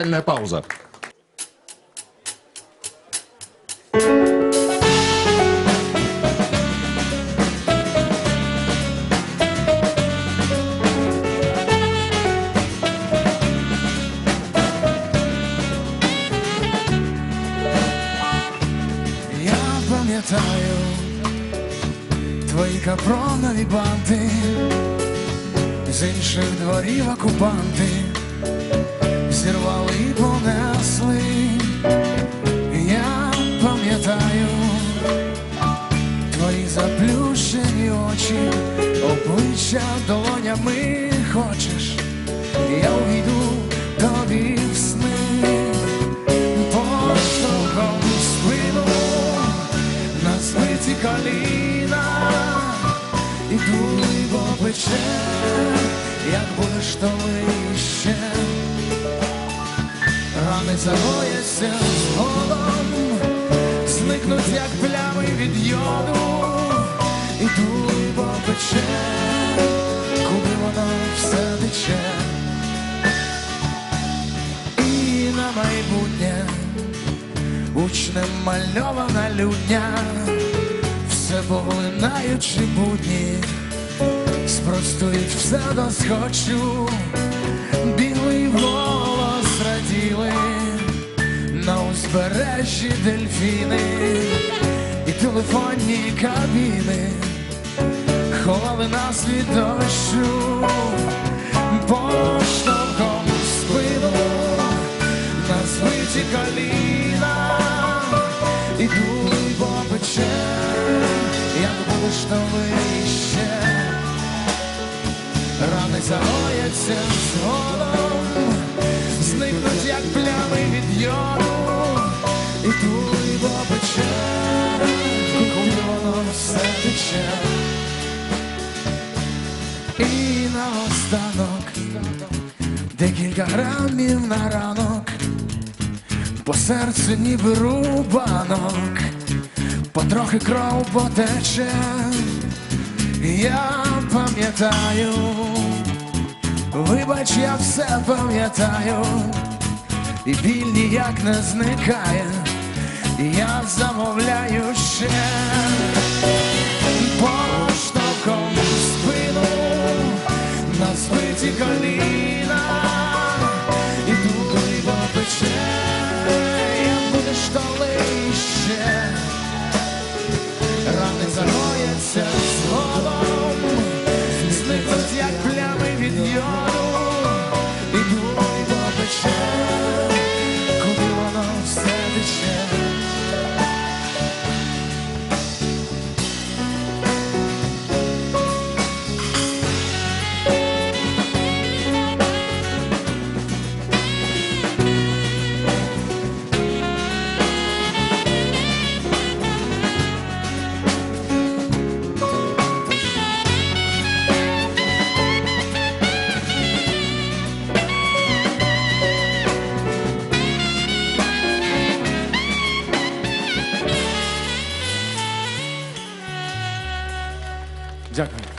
Музыкальная пауза. Я пам'ятаю твої капронові банти, з інших дворів окупанти зірвали і понесли. Я пам'ятаю твої заплющені очі, обличчя долонями хочеш, я увійду тобі в сни поштовхом спину на збиті коліна і бо пече, як будеш то вище, рани загояться згодом, зникнуть, як плями від йоду, і бо пече, куди воно все тече. І на майбутнє учнем мальована людня, все поглинаючи будні, спростують все до узбережжі дельфіни і телефонні кабіни ховали нас від дощу. Поштовхом в спину на збиті коліна. Ідуть бо пече, як вище, рани загояться ідуть бо пече, куди все тече. І наостанок декілька грамів на ранок, по серцю ніби рубанок, потрохи кров потече, я пам'ятаю, вибач, я все пам'ятаю, і біль ніяк не зникає, я замовляю ще поштовхом спину на збиті коліна 你再看